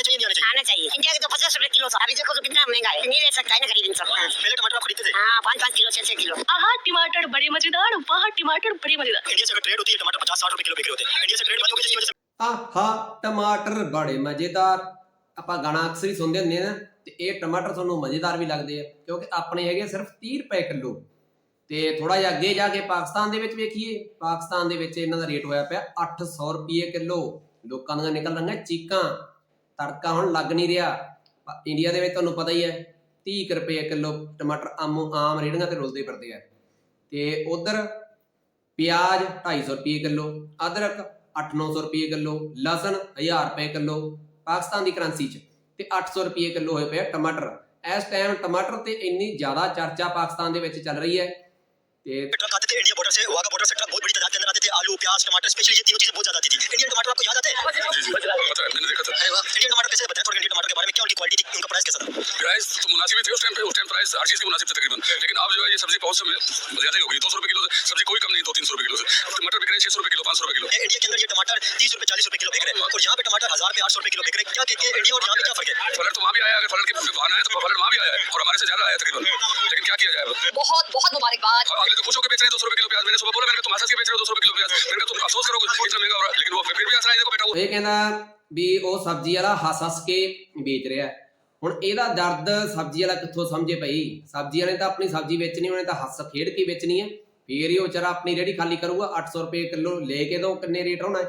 आने चाहिए नहीं आने चाहिए आना चाहिए इंडिया के तो पचास रुपए किलो था अभी देखो तो कितना महंगा है नहीं ले सकता है ना खरीद इंसान हाँ पहले टमाटर आप खरीदते थे पाँच पाँच किलो छह छह किलो आहा टमाटर बड़े मजेदार वाह टमाटर बड़े मजेदार इंडिया से अगर ट्रेड होती है टमाटर पचास साठ रुपए किलो बिक रहे होते हैं इंडिया से ट्रेड बंद हो गई जिसकी वजह से ਆਹਾ ਟਮਾਟਰ ਬੜੇ ਮਜ਼ੇਦਾਰ ਆਪਾਂ ਗਾਣਾ ਅਕਸਰ ਹੀ ਸੁਣਦੇ ਹੁੰਦੇ ਆ ਨਾ ਤੇ ਇਹ ਟਮਾਟਰ ਤੁਹਾਨੂੰ ਮਜ਼ੇਦਾਰ ਵੀ ਲੱਗਦੇ ਆ ਕਿਉਂਕਿ ਆਪਣੇ ਹੈਗੇ ਸਿਰਫ 30 ਰੁਪਏ ਕਿਲੋ ਤੇ ਥੋੜਾ ਜਿਹਾ ਅੱਗੇ ਜਾ ਕੇ ਪਾਕਿਸਤਾਨ ਦੇ ਵਿੱਚ ਵੇਖੀਏ ਪਾਕਿਸਤਾਨ ਦੇ ਵਿੱਚ ਇਹਨਾਂ ਦਾ ਰੇਟ ਹੋਇਆ ਪਿਆ 800 ਰੁਪਏ ਕਿਲੋ ਲੋਕਾਂ ਦੀਆਂ ਨਿਕਲ ਰਹੀਆਂ ਚੀਕਾਂ ਤੜਕਾ ਹੁਣ ਲੱਗ ਨਹੀਂ ਰਿਹਾ ਪ- ਇੰਡੀਆ ਦੇ ਵਿੱਚ ਤੁਹਾਨੂੰ ਪਤਾ ਹੀ ਹੈ 30 ਕੁ ਰੁਪਏ ਕਿਲੋ ਟਮਾਟਰ ਆਮੋ ਆਮ ਰੇੜੀਆਂ ਤੇ ਰੁਲਦੇ ਫਿਰਦੇ ਆ ਤੇ ਉਧਰ ਪਿਆਜ਼ 250 ਰੁਪਏ ਕਿਲੋ ਅਦਰਕ 8-900 ਰੁਪਏ ਕਿਲੋ ਲਸਣ 1000 ਰੁਪਏ ਕਿਲੋ ਪਾਕਿਸਤਾਨ ਦੀ ਕਰੰਸੀ 'ਚ ਤੇ 800 ਰੁਪਏ ਕਿਲੋ ਹੋਏ ਪਿਆ ਟਮਾਟਰ ਇਸ ਟਾਈਮ ਟਮਾਟਰ ਤੇ ਇੰਨੀ ਜ਼ਿਆਦਾ ਚਰਚਾ ਪਾਕਿਸਤਾਨ ਦੇ ਵਿੱਚ ਚੱਲ ਰਹੀ ਹੈ ਤੇ ट्रक आते थे इंडिया बॉर्डर से वाघा बॉर्डर से ट्रक बहुत बड़ी तादाद के अंदर आते थे आलू प्याज टमाटर स्पेशली ये तीनों चीजें बहुत ज्यादा आती थी इंडियन टमाटर आपको याद आते हैं जी जी पता है मैंने देखा था टमाटर के बारे में क्या उनकी क्वालिटी थी उनका प्राइस कैसा था? प्राइस तो मुनासिब थे उस टाइम पे उस टाइम प्राइस हर चीज़ की मुनासिब थे तकरीबन। लेकिन अब जो है ये सब्ज़ी बहुत समय ज़्यादा ही हो गई। दो सौ रुपये किलो सब्ज़ी कोई कम नहीं दो तीन सौ रुपए किलो से। टमाटर बिक रहे हैं छः सौ रुपए किलो पाँच सौ रुपये किलो। इंडिया के अंदर ये टमाटर तीस रुपये चालीस रुपए किलो बिक रहे हैं। और यहाँ पे टमाटर हज़ार पे आठ सौ रुपये किलो बिक रहे हैं। क्या कहते हैं इंडिया और यहाँ पे क्या फ़र्क है? फलट तो वहाँ भी आया अगर फलट के बहाना है तो फलट वहाँ भी आया और हमारे से ज़्यादा आया तकरीबन। लेकिन क्या किया जाए बहुत बहुत मुबारकबाद। हाँ, अगले तो खुश होकर बेच रहे हैं दो सौ रुपये किलो प्याज। मैंने सुबह बोला मैंने तुम आसास के बेच रहे हो दो सौ रुपये किलो प्याज। मैंने तुम अफसोस करो इतना महँगा हो रहा है लेकिन वो फिर भी आसान देखो बेटा वो तो ये कहना ਵੀ ਉਹ ਸਬਜ਼ੀ ਵਾਲਾ ਹੱਸ ਹੱਸ ਕੇ ਵੇਚ ਰਿਹਾ ਹੁਣ ਇਹਦਾ ਦਰਦ ਸਬਜ਼ੀ ਵਾਲਾ ਕਿੱਥੋਂ ਸਮਝੇ ਭਈ? ਸਬਜ਼ੀ ਵਾਲੇ ਤਾਂ ਆਪਣੀ ਸਬਜ਼ੀ ਵੇਚਣੀ, ਉਹਨੇ ਤਾਂ ਹੱਸ ਖੇਡ ਕੇ ਵੇਚਣੀ ਹੈ। ਫੇਰ ਹੀ ਉਹ ਵਿਚਾਰਾ ਆਪਣੀ ਰੇੜੀ ਖਾਲੀ ਕਰੂਗਾ 800 ਰੁਪਏ ਕਿਲੋ ਲੈ ਕੇ ਦੋ ਕਿੰਨੇ ਰੇਟ ਹੋਣਾ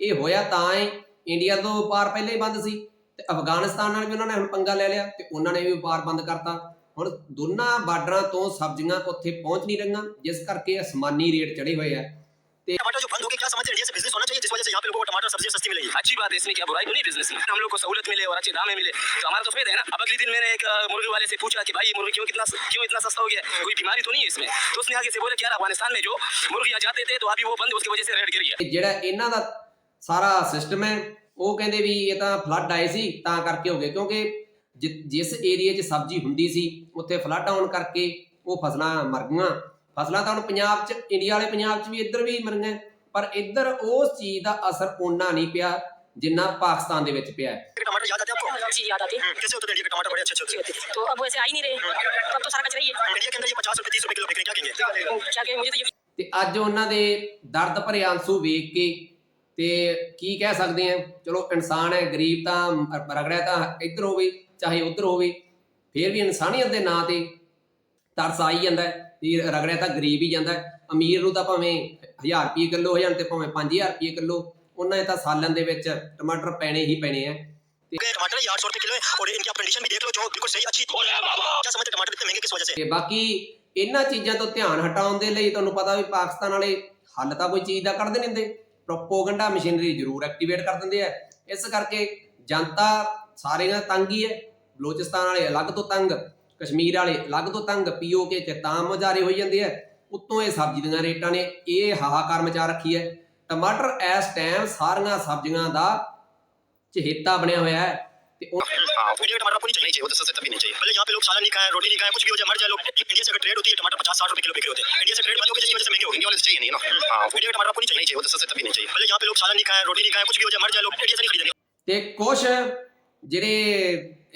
ਇਹ ਹੋਇਆ ਤਾਂ ਹੈ ਇੰਡੀਆ ਤੋਂ ਵਪਾਰ ਪਹਿਲੇ ਹੀ ਬੰਦ ਸੀ ਤੇ ਅਫਗਾਨਿਸਤਾਨ ਨਾਲ ਵੀ ਉਹਨਾਂ ਨੇ ਹੁਣ ਪੰਗਾ ਲੈ ਲਿਆ ਤੇ ਉਹਨਾਂ ਨੇ ਵੀ ਵਪਾਰ ਬੰਦ ਕਰਤਾ। ਹੁਣ ਦੋਨਾਂ ਬਾਰਡਰਾਂ ਤੋਂ ਸਬਜ਼ੀਆਂ ਉੱਥੇ ਪਹੁੰਚ ਨਹੀਂ ਰਹੀਆਂ, ਜਿਸ ਕਰਕੇ ਅਸਮਾਨੀ ਰੇਟ ਚੜੇ ਹੋਏ ਆ। टमाटर जो बंद हो गए क्या समझते हैं इंडिया से बिजनेस होना चाहिए जिस वजह से यहाँ पे लोगों को टमाटर सब्जी सस्ती मिलेगी अच्छी बात है इसमें क्या बुराई तो नहीं बिजनेस में हम लोग को सहूलत मिले और अच्छे दाम में मिले तो हमारा तो फायदा है ना अब अगले दिन मैंने एक अ, मुर्गी वाले से पूछा कि भाई ये मुर्गी क्यों कितना क्यों इतना सस्ता हो गया है? कोई बीमारी तो नहीं है इसमें तो उसने आगे से बोला कि यार अफगानिस्तान में जो मुर्गियाँ जाते थे तो अभी वो बंद उसकी वजह से रेट गिरी है ਤੇ ਜਿਹੜਾ ਇਹਨਾਂ ਦਾ ਸਾਰਾ ਸਿਸਟਮ ਹੈ ਉਹ ਕਹਿੰਦੇ ਵੀ ਇਹ ਤਾਂ ਫਲੱਡ ਆਏ ਸੀ ਤਾਂ ਕਰਕੇ ਹੋ ਗਏ ਕਿਉਂਕਿ ਜਿ- ਜਿਸ ਏਰੀਆ 'ਚ ਸਬਜ਼ੀ ਹੁੰਦੀ ਸੀ ਉੱਥੇ ਫਲੱਡ ਆਉਣ ਕਰਕੇ ਉਹ ਫਸਲਾਂ ਮਰ ਗਈਆਂ ਫਸਲਾਂ ਤਾਂ ਹੁਣ ਪੰਜਾਬ 'ਚ ਇੰਡੀਆ ਵਾਲੇ ਪੰਜਾਬ 'ਚ ਵੀ ਇੱਧਰ ਵੀ ਮਰੀਆਂ ਪਰ ਇੱਧਰ ਉਸ ਚੀਜ਼ ਦਾ ਅਸਰ ਓਨਾ ਨਹੀਂ ਪਿਆ ਜਿੰਨਾ ਪਾਕਿਸਤਾਨ ਦੇ ਵਿੱਚ ਪਿਆ ਹੈ टमाटर याद आते हैं आपको जी याद आती कैसे होते थे इंडिया के टमाटर बड़े अच्छे अच्छे होते थे तो अब वैसे आ ही नहीं रहे अब तो सारा कचरा ही है इंडिया के अंदर ये पचास रुपए तीस रुपए किलो बिक रहे हैं क्या कहेंगे क्या कहें मुझे तो ये ਤੇ ਅੱਜ ਉਹਨਾਂ ਦੇ ਦਰਦ ਭਰੇ ਆਂਸੂ ਵੇਖ ਕੇ ਤੇ ਕੀ ਕਹਿ ਸਕਦੇ ਆ ਚਲੋ ਇਨਸਾਨ ਹੈ ਗਰੀਬ ਤਾਂ ਰ- ਰਗੜਿਆ ਤਾਂ ਇੱਧਰ ਹੋਵੇ ਚਾਹੇ ਉੱਧਰ ਹੋਵੇ ਫਿਰ ਵੀ ਇਨਸਾਨੀਅਤ ਦੇ ਨਾਂ ਤੇ ਤਰਸ ਆਈ ਜਾਂਦਾ ਹੈ ਵੀ ਰਗੜਿਆ ਤਾਂ ਗਰੀਬ ਹੀ ਜਾਂਦਾ ਹੈ। ਅਮੀਰ ਨੂੰ ਤਾਂ ਭਾਵੇਂ 1000 ਰੁਪਏ ਕਿਲੋ ਹੋ ਜਾਣ ਤੇ ਭਾਵੇਂ 5000 ਰੁਪਏ ਕਿਲੋ ਉਹਨਾਂ ਦੇ ਤਾਂ ਸਾਲਨ ਦੇ ਵਿੱਚ ਟਮਾਟਰ ਪੈਣੇ ਹੀ ਪੈਣੇ ਆ गए टमाटर ये आठ सौ रुपए किलो है और इनकी आप कंडीशन भी देख लो जो बिल्कुल सही अच्छी क्या समझते हैं टमाटर इतने महंगे किस वजह से ਤੇ ਬਾਕੀ ਇਹਨਾਂ ਚੀਜ਼ਾਂ ਤੋਂ ਧਿਆਨ ਹਟਾਉਣ ਦੇ ਲਈ ਤੁਹਾਨੂੰ ਪਤਾ ਵੀ ਪਾਕਿਸਤਾਨ ਵਾਲੇ ਹੱਲ ਤਾਂ ਕੋਈ ਚੀਜ਼ ਦਾ ਕੱਢਦੇ ਨਹੀਂ ਹੁੰਦੇ ਪ੍ਰੋਪੋਗੈਂਡਾ ਮਸ਼ੀਨਰੀ ਜ਼ਰੂਰ ਐਕਟੀਵੇਟ ਕਰ ਦਿੰਦੇ ਆ ਇਸ ਕਰਕੇ ਜਨਤਾ ਸਾਰਿਆਂ ਤੰਗ ਹੀ ਹੈ ਬਲੋਚਿਸਤਾਨ ਵਾਲੇ ਅਲੱਗ ਤੋਂ ਤੰਗ ਕਸ਼ਮੀਰ ਵਾਲੇ ਅਲੱਗ ਤੋਂ ਤੰਗ ਪੀਓਕੇ ਚ ਤਾਂ ਮੁਜ਼ਾਰੇ ਹੋਈ ਜਾਂਦੇ ਆ ਉੱਤੋਂ ਇਹ ਸਬਜ਼ੀ ਦੀਆਂ ਰੇਟਾਂ ਨੇ ਇਹ ਹਾਹਾਕਾਰ ਮਚਾ ਰੱਖੀ ਹੈ ਟਮਾਟਰ ਇਸ ਟਾਈਮ ਸਾਰੀਆਂ ਸਬਜ਼ੀਆਂ ਦਾ ਚਹੇਤਾ ਬਣਿਆ ਹੋਇਆ ਹੈ ਤੇ ਉਹ इंडिया का टमाटर आपको नहीं चाहिए वो तो सस्ते तभी नहीं चाहिए पहले यहाँ पे लोग सालन नहीं खाए रोटी नहीं खाए कुछ भी हो जाए मर जाए लोग इंडिया से अगर ट्रेड होती है टमाटर पचास साठ रुपए किलो बिक रहे होते हैं इंडिया से ट्रेड बंद हो गई जिसकी वजह से महंगे हो गए इंडिया वाले से चाहिए नहीं ना हाँ इंडिया का टमाटर आपको नहीं चाहिए वो तो सस्ते तभी नहीं चाहिए पहले यहाँ पे लोग सालन नहीं खाए रोटी नहीं खाए कुछ भी हो जाए मर जाए लोग इंडिया से नहीं खरीदेंगे ਤੇ ਕੁਝ ਜਿਹੜੇ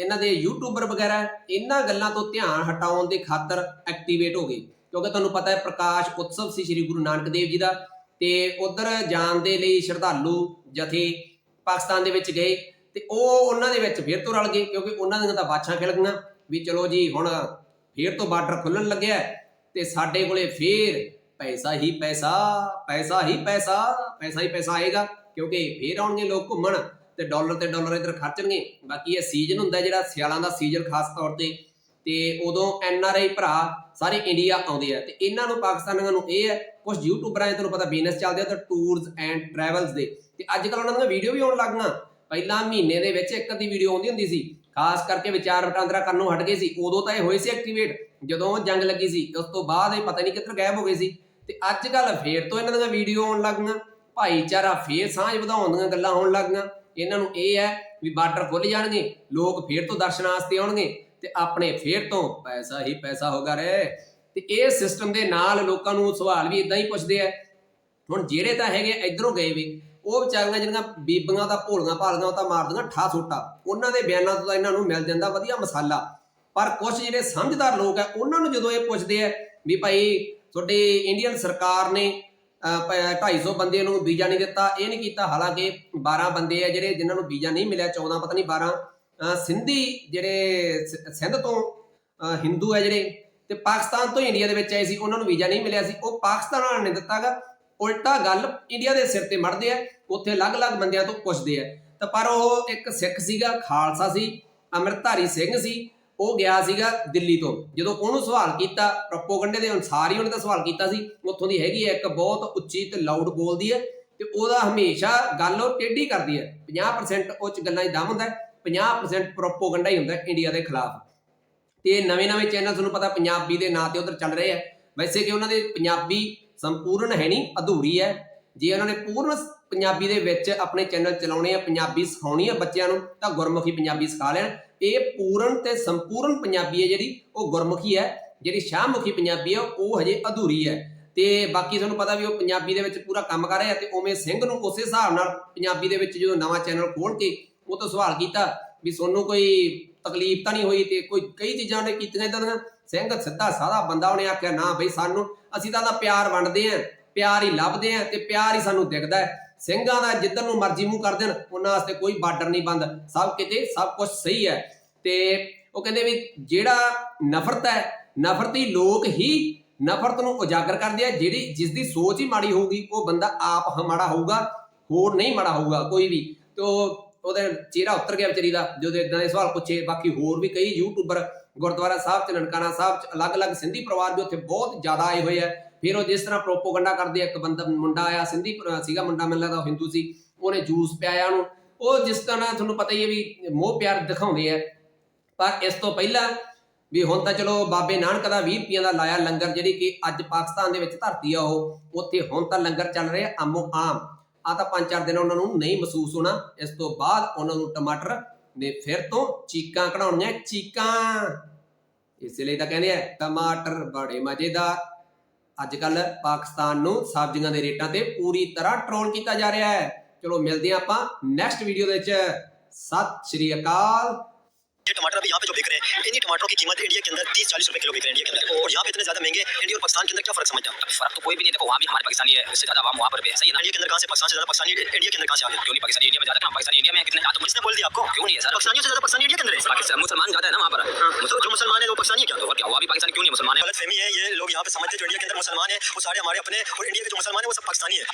ਇਹਨਾਂ ਦੇ ਯੂਟਿਊਬਰ ਵਗੈਰਾ, ਇਹਨਾਂ ਗੱਲਾਂ ਤੋਂ ਧਿਆਨ ਹਟਾਉਣ ਦੇ ਖਾਤਰ ਐਕਟੀਵੇਟ ਹੋ ਗਏ। ਕਿਉਂਕਿ ਤੁਹਾਨੂੰ ਪਤਾ ਹੈ, ਪ੍ਰਕਾਸ਼ ਉਤਸਵ ਸੀ ਸ੍ਰੀ ਗੁਰੂ ਨਾਨਕ ਦੇਵ ਜੀ ਦਾ, ਤੇ ਉਧਰ ਜਾਣ ਦੇ ਲਈ ਸ਼ਰਧਾਲੂ ਜਥੇ ਪਾਕਿਸਤਾਨ ਦੇ ਵਿੱਚ ਗਏ, ਤੇ ਉਹ ਉਹਨਾਂ ਦੇ ਵਿੱਚ ਫਿਰ ਤੋਂ ਰਲ ਗਏ, ਕਿਉਂਕਿ ਉਹਨਾਂ ਦੀਆਂ ਤਾਂ ਬਾਛਾਂ ਖਿਲ ਗਈਆਂ ਵੀ ਚਲੋ ਜੀ, ਹੁਣ ਫੇਰ ਤੋਂ ਬਾਰਡਰ ਖੁੱਲਣ ਲੱਗਿਆ ਹੈ, ਤੇ ਸਾਡੇ ਕੋਲੇ ਫੇਰ ਪੈਸਾ ਹੀ ਪੈਸਾ ਪੈਸਾ ਹੀ ਪੈਸਾ ਪੈਸਾ ਹੀ ਪੈਸਾ ਆਏਗਾ, ਕਿਉਂਕਿ ਫੇਰ ਆਉਣਗੇ ਲੋਕ ਘੁੰਮਣ। ਤੇ ਡਾਲਰ ਤੇ ਡਾਲਰ ਇੱਧਰ ਖਰਚਣਗੇ। ਬਾਕੀ ਇਹ ਸੀਜ਼ਨ ਹੁੰਦਾ ਜਿਹੜਾ ਸਿਆਲਾਂ ਦਾ ਸੀਜ਼ਨ ਖਾਸ ਤੌਰ ਤੇ। ਤੇ ਉਦੋਂ ਐਨ ਆਰ ਆਈ ਭਰਾ ਸਾਰੇ ਇੰਡੀਆ ਆਉਂਦੇ ਆ। ਤੇ ਇਹਨਾਂ ਨੂੰ ਪਾਕਿਸਤਾਨੀਆਂ ਨੂੰ ਇਹ ਹੈ ਕੁਝ ਯੂਟਿਊਬਰਾਂ ਦੇ ਤੁਹਾਨੂੰ ਪਤਾ ਬਿਜ਼ਨਸ ਚੱਲਦੇ ਆ, ਤਾਂ ਟੂਰਸ ਐਂਡ ਟਰੈਵਲਸ ਦੇ। ਤੇ ਅੱਜ ਕੱਲ ਉਹਨਾਂ ਦੀਆਂ ਵੀਡੀਓ ਵੀ ਆਉਣ ਲੱਗ ਗਈਆਂ ਪਹਿਲਾਂ ਮਹੀਨੇ ਦੇ ਵਿੱਚ ਇੱਕ ਅੱਧੀ ਵੀਡੀਓ ਆਉਂਦੀ ਹੁੰਦੀ ਸੀ। ਖਾਸ ਕਰਕੇ ਵਿਚਾਰ ਵਟਾਂਦਰਾ ਕਰਨੋਂ ਹਟ ਗਏ ਸੀ। ਉਦੋਂ ਤਾਂ ਇਹ ਹੋਏ ਸੀ ਐਕਟੀਵੇਟ ਜਦੋਂ ਜੰਗ ਲੱਗੀ ਸੀ, ਉਸ ਤੋਂ ਬਾਅਦ ਇਹ ਪਤਾ ਨਹੀਂ ਕਿੱਧਰ ਗਾਇਬ ਹੋ ਗਏ ਸੀ। ਤੇ ਅੱਜ ਕੱਲ ਫੇਰ ਤੋਂ ਇਹਨਾਂ ਦੀਆਂ ਵੀਡੀਓ ਆਉਣ ਲੱਗ ਗਈਆਂ ਭਾਈਚਾਰਾ ਫੇਰ ਸਾਂਝ ਵਧਾਉਣ ਦੀਆਂ ਗੱਲਾਂ ਹੋਣ ਲੱਗ ਗਈਆਂ ਇਹਨਾਂ ਨੂੰ ਇਹ ਹੈ ਵੀ ਬਾਰਡਰ ਖੁੱਲ ਜਾਣਗੇ, ਲੋਕ ਫੇਰ ਤੋਂ ਦਰਸ਼ਨਾਂ ਵਾਸਤੇ ਆਉਣਗੇ ਤੇ ਆਪਣੇ ਫੇਰ ਤੋਂ ਪੈਸਾ ਹੀ ਪੈਸਾ ਹੋਗਾ ਰੇ ਤੇ ਇਹ ਸਿਸਟਮ ਦੇ ਨਾਲ ਲੋਕਾਂ ਨੂੰ ਸਵਾਲ ਵੀ ਇਦਾਂ ਹੀ ਪੁੱਛਦੇ ਆ, ਹੁਣ ਜਿਹੜੇ ਤਾਂ ਹੈਗੇ ਇਧਰੋਂ ਗਏ ਵੀ, ਉਹ ਵਿਚਾਰੀਆਂ ਜਿਹੜੀਆਂ ਬੀਬੀਆਂ ਦਾ ਭੋਲੀਆਂ ਭਾਲੀਆਂ ਉਹ ਤਾਂ ਮਾਰਦੀਆਂ ਠਾ ਸੋਟਾ, ਉਹਨਾਂ ਦੇ ਬਿਆਨਾਂ ਤੋਂ ਤਾਂ ਇਹਨਾਂ ਨੂੰ ਮਿਲ ਜਾਂਦਾ ਵਧੀਆ ਮਸਾਲਾ। ਪਰ ਕੁਝ ਜਿਹੜੇ ਸਮਝਦਾਰ ਲੋਕ ਆ, ਉਹਨਾਂ ਨੂੰ ਜਦੋਂ ਇਹ ਪੁੱਛਦੇ ਆ ਵੀ ਭਾਈ ਤੁਹਾਡੇ ਇੰਡੀਅਨ ਸਰਕਾਰ ਨੇ 250 ਬੰਦੇ ਨੂੰ ਵੀਜ਼ਾ ਨਹੀਂ ਦਿੱਤਾ, ਇਹ ਨਹੀਂ ਕੀਤਾ। ਹਾਲਾਂਕਿ 12 ਬੰਦੇ ਆ ਜਿਹੜੇ ਜਿਨ੍ਹਾਂ ਨੂੰ ਵੀਜ਼ਾ ਨਹੀਂ ਮਿਲਿਆ 14 ਪਤਾ ਨਹੀਂ 12 ਸਿੰਧੀ ਜਿਹੜੇ ਸਿੰਧ ਤੋਂ ਹਿੰਦੂ ਹੈ ਜਿਹੜੇ, ਤੇ ਪਾਕਿਸਤਾਨ ਤੋਂ ਇੰਡੀਆ ਦੇ ਵਿੱਚ ਆਏ ਸੀ, ਉਹਨਾਂ ਨੂੰ ਵੀਜ਼ਾ ਨਹੀਂ ਮਿਲਿਆ ਸੀ। ਉਹ ਪਾਕਿਸਤਾਨ ਵਾਲਿਆਂ ਨੇ ਦਿੱਤਾਗਾ ਉਲਟਾ ਗੱਲ ਇੰਡੀਆ ਦੇ ਸਿਰ ਤੇ ਮੜਦੇ ਆ, ਉੱਥੇ ਅਲੱਗ-ਅਲੱਗ ਬੰਦਿਆਂ ਤੋਂ ਪੁੱਛਦੇ ਆ। ਤਾਂ ਪਰ ਉਹ ਇੱਕ ਸਿੱਖ ਸੀਗਾ, ਖਾਲਸਾ ਸੀ, ਅੰਮ੍ਰਿਤਧਾਰੀ ਸਿੰਘ ਸੀ ਉਹ ਗਿਆ ਸੀਗਾ ਦਿੱਲੀ ਤੋਂ। ਜਦੋਂ ਉਹਨੂੰ ਸਵਾਲ ਕੀਤਾ ਪ੍ਰੋਪੋਗੰਡੇ ਦੇ ਅਨੁਸਾਰ ਹੀ ਉਹਨੇ ਤਾਂ ਸਵਾਲ ਕੀਤਾ ਸੀ, ਉੱਥੋਂ ਦੀ ਹੈਗੀ ਹੈ ਇੱਕ ਬਹੁਤ ਉੱਚੀ ਤੇ ਲਾਊਡ ਬੋਲਦੀ ਹੈ ਤੇ ਉਹਦਾ ਹਮੇਸ਼ਾ ਗੱਲ ਉਹ ਟੇਢੀ ਕਰਦੀ ਹੈ। 50% ਉਹ ਚ ਗੱਲਾਂ 'ਚ ਦਮ ਹੁੰਦਾ ਹੈ 50% ਪ੍ਰੋਪੋਗੰਡਾ ਹੀ ਹੁੰਦਾ ਇੰਡੀਆ ਦੇ ਖਿਲਾਫ। ਤੇ ਨਵੇਂ-ਨਵੇਂ ਚੈਨਲ ਤੁਹਾਨੂੰ ਪਤਾ ਪੰਜਾਬੀ ਦੇ ਨਾਂ ਤੇ ਉਧਰ ਚੱਲ ਰਹੇ ਆ ਵੈਸੇ ਕਿ ਉਹਨਾਂ ਦੇ ਪੰਜਾਬੀ ਸੰਪੂਰਨ ਹੈ ਨਹੀਂ, ਅਧੂਰੀ ਹੈ। ਜੇ ਉਹਨਾਂ ਨੇ ਪੂਰਨ ਪੰਜਾਬੀ ਦੇ ਵਿੱਚ ਆਪਣੇ ਚੈਨਲ ਚਲਾਉਣੇ ਆ, ਪੰਜਾਬੀ ਸਿਖਾਉਣੀ ਆ ਬੱਚਿਆਂ ਨੂੰ, ਤਾਂ ਗੁਰਮੁਖੀ ਪੰਜਾਬੀ ਸਿਖਾ ਲੈਣ। ਇਹ ਪੂਰਨ ਤੇ ਸੰਪੂਰਨ ਪੰਜਾਬੀ ਹੈ ਜਿਹੜੀ, ਉਹ ਗੁਰਮੁਖੀ ਹੈ। ਜਿਹੜੀ ਸ਼ਾਹਮੁਖੀ ਪੰਜਾਬੀ ਹੈ, ਉਹ ਹਜੇ ਅਧੂਰੀ ਹੈ। ਤੇ ਬਾਕੀ ਤੁਹਾਨੂੰ ਪਤਾ ਵੀ ਉਹ ਪੰਜਾਬੀ ਦੇ ਵਿੱਚ ਪੂਰਾ ਕੰਮ ਕਰ ਰਿਹਾ ਤੇ ਉਵੇਂ ਸਿੰਘ ਨੂੰ ਉਸੇ ਹਿਸਾਬ ਨਾਲ ਪੰਜਾਬੀ ਦੇ ਵਿੱਚ ਜਦੋਂ ਨਵਾਂ ਚੈਨਲ ਖੋਲ ਕੇ ਉਹ ਤੋਂ ਸਵਾਲ ਕੀਤਾ ਵੀ ਤੁਹਾਨੂੰ ਕੋਈ ਤਕਲੀਫ ਤਾਂ ਨਹੀਂ ਹੋਈ ਤੇ ਕੋਈ ਕਈ ਚੀਜ਼ਾਂ ਨੇ ਕੀਤੀਆਂ ਇਦਾਂ ਦੀਆਂ। ਸਿੰਘ ਸਿੱਧਾ ਸਾਦਾ ਬੰਦਾ ਉਹਨੇ ਆਖਿਆ, ਨਾ ਬਈ ਸਾਨੂੰ, ਅਸੀਂ ਤਾਂ ਦਾ ਪਿਆਰ ਵੰਡਦੇ ਆਂ ਪਿਆਰ ਹੀ ਲੱਭਦੇ ਆਂ ਤੇ ਪਿਆਰ ਹੀ ਸਾਨੂੰ ਦਿਖਦਾ ਹੈ। ਸਿੰਘਾਂ ਦਾ ਜਿੱਧਰ ਨੂੰ ਮਰਜ਼ੀ ਮੂੰਹ ਕਰ ਦੇਣ, ਉਹਨਾਂ ਵਾਸਤੇ ਕੋਈ ਬਾਰਡਰ ਨਹੀਂ ਬੰਦ। ਸਭ ਕਿਤੇ ਸਭ ਕੁਝ ਸਹੀ ਹੈ। ਤੇ ਉਹ ਕਹਿੰਦੇ ਵੀ ਜਿਹੜਾ ਨਫ਼ਰਤ ਹੈ, ਨਫ਼ਰਤੀ ਲੋਕ ਹੀ ਨਫ਼ਰਤ ਨੂੰ ਉਜਾਗਰ ਕਰਦੇ ਆ, ਜਿਹੜੀ ਜਿਸ ਦੀ ਸੋਚ ਹੀ ਮਾੜੀ ਹੋਊਗੀ, ਉਹ ਬੰਦਾ ਆਪ ਮਾੜਾ ਹੋਊਗਾ, ਹੋਰ ਨਹੀਂ ਮਾੜਾ ਹੋਊਗਾ, ਕੋਈ ਵੀ। ਤੇ ਉਹ- ਚਿਹਰਾ ਉੱਤਰ ਗਿਆ ਵਿਚਾਰੀ ਦਾ, ਜਦੋਂ ਇਦਾਂ ਦੇ ਸਵਾਲ ਪੁੱਛੇ, ਬਾਕੀ ਹੋਰ ਵੀ ਕਈ ਯੂਟਿਊਬਰ ਗੁਰਦੁਆਰਾ ਸਾਹਿਬ ਚ, ਨਨਕਾਣਾ ਸਾਹਿਬ ਚ, ਅਲੱਗ-ਅਲੱਗ ਸਿੰਧੀ ਪਰਿਵਾਰ ਵੀ ਉੱਥੇ ਬਹੁਤ ਜ਼ਿਆਦਾ ਆਏ ਹੋਏ ਆ। ਫਿਰ ਉਹ ਜਿਸ ਤਰ੍ਹਾਂ ਪ੍ਰੋਪੋਗੰਡਾ ਕਰਦੇ ਆ, ਇੱਕ ਬੰਦਾ, ਮੁੰਡਾ ਆਇਆ, ਸਿੰਧੀ ਸੀਗਾ ਮੁੰਡਾ, ਮੈਨੂੰ ਲੱਗਦਾ ਹਿੰਦੂ ਸੀ, ਉਹਨੇ ਜੂਸ ਪਿਆਇਆ ਉਹਨੂੰ। ਉਹ ਜਿਸ ਤਰ੍ਹਾਂ ਤੁਹਾਨੂੰ ਪਤਾ ਹੀ ਹੈ ਵੀ ਮੋਹ ਪਿਆਰ ਦਿਖਾਉਂਦੇ ਆ। ਪਰ ਇਸ ਤੋਂ ਪਹਿਲਾਂ ਵੀ ਹੁਣ ਤਾਂ ਚਲੋ ਬਾਬੇ ਨਾਨਕ ਦਾ 20 ਰੁਪਈਆਂ ਦਾ ਲਾਇਆ ਲੰਗਰ, ਜਿਹੜੀ ਕਿ ਅੱਜ ਪਾਕਿਸਤਾਨ ਦੇ ਵਿੱਚ ਧਰਤੀ ਆ ਉਹ। ਉੱਥੇ ਹੁਣ ਤਾਂ ਲੰਗਰ ਚੱਲ ਰਿਹਾ ਆਮੋ ਆਮ। ਆ ਤਾਂ ਪੰਜ ਚਾਰ ਦਿਨ ਉਹਨਾਂ ਨੂੰ ਨਹੀਂ ਮਹਿਸੂਸ ਹੋਣਾ। ਇਸ ਤੋਂ ਬਾਅਦ ਉਹਨਾਂ ਨੂੰ ਟਮਾਟਰ ਨੇ ਫਿਰ ਤੋਂ ਚੀਕਾਂ ਕਢਾਉਣੀਆਂ, ਚੀਕਾਂ। ਇਸੇ ਲਈ ਤਾਂ ਕਹਿੰਦੇ ਆ, ਟਮਾਟਰ ਬੜੇ ਮਜ਼ੇਦਾਰ। ਅੱਜ ਕੱਲ ਪਾਕਿਸਤਾਨ ਨੂੰ ਸਬਜ਼ੀਆਂ ਦੇ ਰੇਟਾਂ ਤੇ ਪੂਰੀ ਤਰ੍ਹਾਂ ਟ੍ਰੋਲ ਕੀਤਾ ਜਾ ਰਿਹਾ ਹੈ। ਚਲੋ ਮਿਲਦੇ ਹਾਂ ਆਪਾਂ ਨੈਕਸਟ ਵੀਡੀਓ ਦੇ ਵਿੱਚ। ਸਤਿ ਸ਼੍ਰੀ ਅਕਾਲ। ये टमाटर अभी यहाँ पे जो बिक रहे हैं इन्हीं टमाटरों की कीमत इंडिया के अंदर तीस चालीस रुपए किलो बिक रहे हैं इंडिया के अंदर। और यहाँ पे इतने ज़्यादा महँगे इंडिया और पाकिस्तान के अंदर क्या फ़र्क समझते हैं फ़र्क तो कोई भी नहीं देखो वहाँ भी हमारे पाकिस्तानी है उससे ज़्यादा वहाँ पर भी सही इंडिया के अंदर कहाँ से पाकिस्तान से ज़्यादा पाकिस्तानी इंडिया के अंदर कहाँ से आ गए क्यों नहीं? पाकिस्तानी इंडिया में ज़्यादा पाकिस्तानी इंडिया में है कितने हाँ, तो किसने बोल दिया आपको? क्यों नहीं है सर? पाकिस्तानियों से ज़्यादा पाकिस्तानी इंडिया के अंदर है। पाकिस्तान मुसलमान ज़्यादा है ना वहाँ पर? मतलब जो मुसलमान है वो पाकिस्तानी क्या? तो क्या? हुआ भी पाकिस्तान क्यों नहीं मुसलमान है। गलत फहमी है ये लोग यहाँ पे समझते हैं जो इंडिया के अंदर मुसलमान है वो सारे हमारे अपने और इंडिया के जो मुसलमान है वो सब पाकिस्तानी है।